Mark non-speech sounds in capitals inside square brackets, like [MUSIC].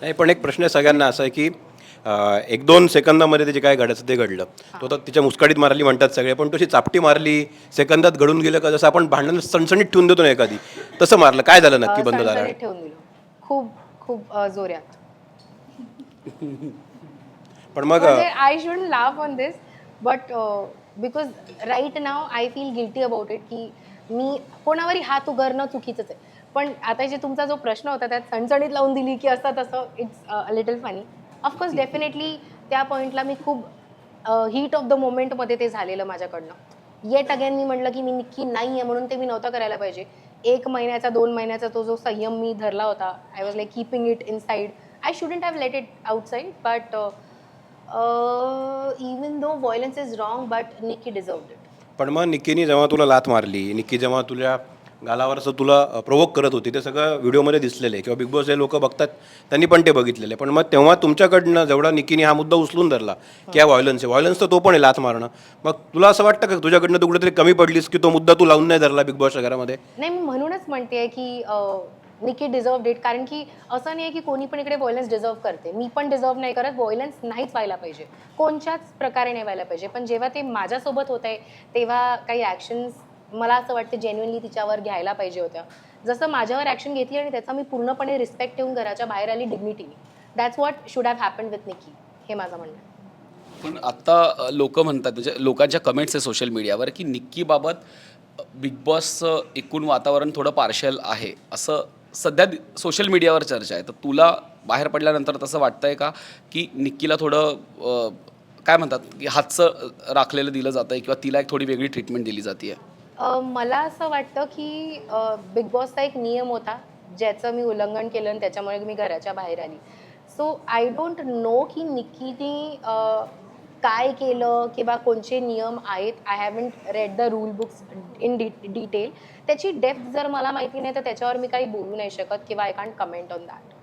नाही पण एक प्रश्न सगळ्यांना असा आहे की अं, एक दोन सेकंदामध्ये ते जे काय घडायचं ते घडलं. तो तर तिच्या मुस्काडीत मारली म्हणतात सगळे पण तशी चापटी मारली सेकंदात घडून गेलं का जसं आपण भांडण सणसणीत ठेवून देतो ना एखादी तसं मारलं. काय झालं नक्की बंद झालं सणसणीत ठेवून दिलं. खूप खूप अ, जोरात. [LAUGHS] पण मग म्हणजे I should laugh on this but because right now I feel guilty about it की मी कोणावरही हात उगारणं चुकीचंच आहे. पण आता जे तुमचा जो प्रश्न होता त्यात सणसणीत लावून दिली की असं तसं it's little funny of course definitely त्या पॉईंटला मी खूप हीट ऑफ द मोमेंटमध्ये ते झालेलं माझ्याकडनं. येट अगेन मी म्हटलं की मी नक्की नाही आहे म्हणून ते मी नव्हतं करायला पाहिजे. एक महिन्याचा दोन महिन्याचा तो जो संयम मी धरला होता I was like keeping it inside I shouldn't have let it outside but even though violence is wrong but Nikki deserve it पण मग निक्कीने जेव्हा तुला लात मारली निक्की जेव्हा तुझ्या गालावर असं तुला प्रोवोक करत होती ते सगळं व्हिडिओमध्ये दिसलेलं आहे. किंवा बिग बॉस हे लोक बघतात त्यांनी पण ते बघितलेले आहे. पण मग तेव्हा तुमच्याकडनं जेवढा निक्कीने हा मुद्दा उचलून धरला की हा व्हायलन्स आहे. व्हायलन्स तर तो पण आहे लात मारणं. मग तुला असं वाटतं का तुझ्याकडनं तू कुठेतरी कमी पडलीस की तो मुद्दा तू लावून नाही धरला बिग बॉसच्या घरामध्ये? नाही मी म्हणूनच म्हणते की निकी डिझर्व डेट कारण की असं नाही आहे की कोणी पण इकडे व्हायलन्स डिझर्व करते. मी पण डिझर्व नाही करत. व्हायलन्स नाहीच व्हायला पाहिजे. कोणत्याच प्रकारे नाही व्हायला पाहिजे. पण जेव्हा ते माझ्यासोबत होत आहे तेव्हा काही ॲक्शन्स मला असं वाटतं जेन्युअनली तिच्यावर घ्यायला पाहिजे होत्या. जसं माझ्यावर ॲक्शन घेतली आणि त्याचा मी पूर्णपणे रिस्पेक्ट ठेवून घराच्या बाहेर आली डिग्निटीने that's what should have happen with Nikki हे माझं म्हणणं आहे. पण आत्ता लोक म्हणतात म्हणजे लोकांच्या कमेंट्स आहे सोशल मीडियावर की निक्कीबाबत बिग बॉसचं एकूण वातावरण थोडं पार्शल आहे. असं सध्या सोशल मीडियावर चर्चा आहे. तर तुला बाहेर पडल्यानंतर तसं वाटतंय का? की निक्कीला थोडं काय म्हणतात की हातचं राखलेलं दिलं जातं आहे किंवा तिला एक थोडी वेगळी ट्रीटमेंट दिली जाते मला असं वाटतं की बिग बॉसचा एक नियम होता ज्याचं मी उल्लंघन केलं आणि त्याच्यामुळे मी घराच्या बाहेर आली. सो आय डोंट नो की निक्कीने काय केलं किंवा कोणचे नियम आहेत? I haven't read the rule books in D detail त्याची डेप्थ जर मला माहिती नाही तर त्याच्यावर मी काही बोलू नाही शकत किंवा I can't comment on that